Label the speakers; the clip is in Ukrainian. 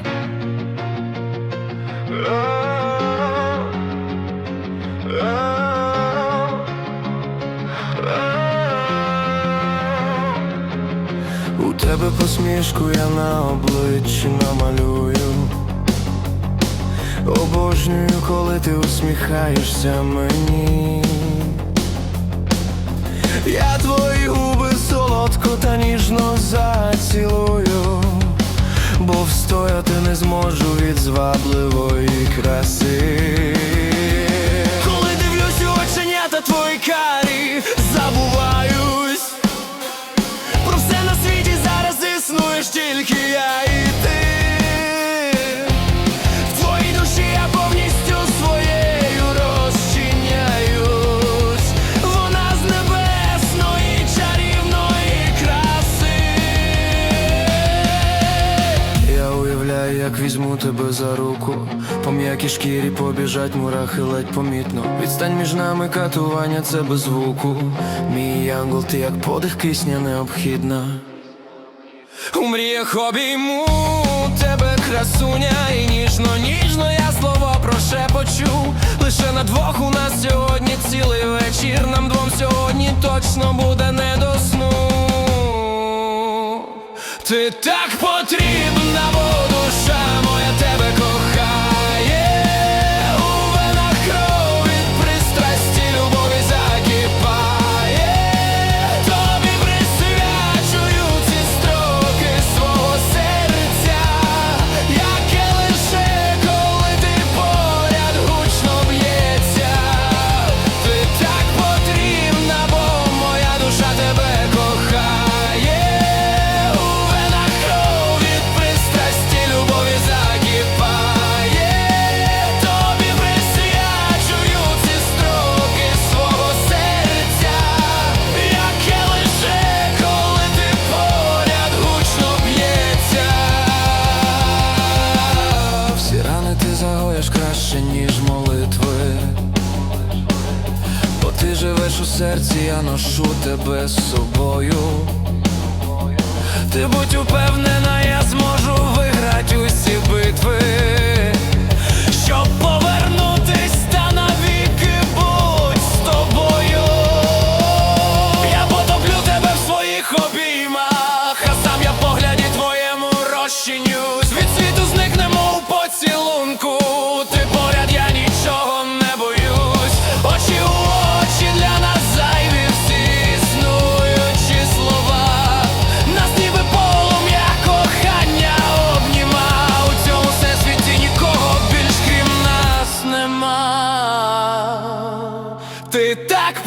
Speaker 1: У тебе посмішку я на обличчі намалюю. Обожнюю, коли ти усміхаєшся мені. Я твої губи солодко та ніжно зацілую, встояти не зможу від звабливої краси. Коли дивлюсь у оченята твої карі, візьму тебе за руку. По м'якій шкірі побіжать мурахи ледь помітно. Відстань між нами катування, це без звуку. Мій янгол, ти як подих кисня необхідна. У мріях обійму тебе красуня і ніжно, ніжно я слово прошепочу Лише на двох у нас сьогодні цілий вечір Нам двом сьогодні точно буде не до сну Ти так потрібна, живеш у серці, я ношу тебе з собою. Ти будь упевнена, я зможу Ти так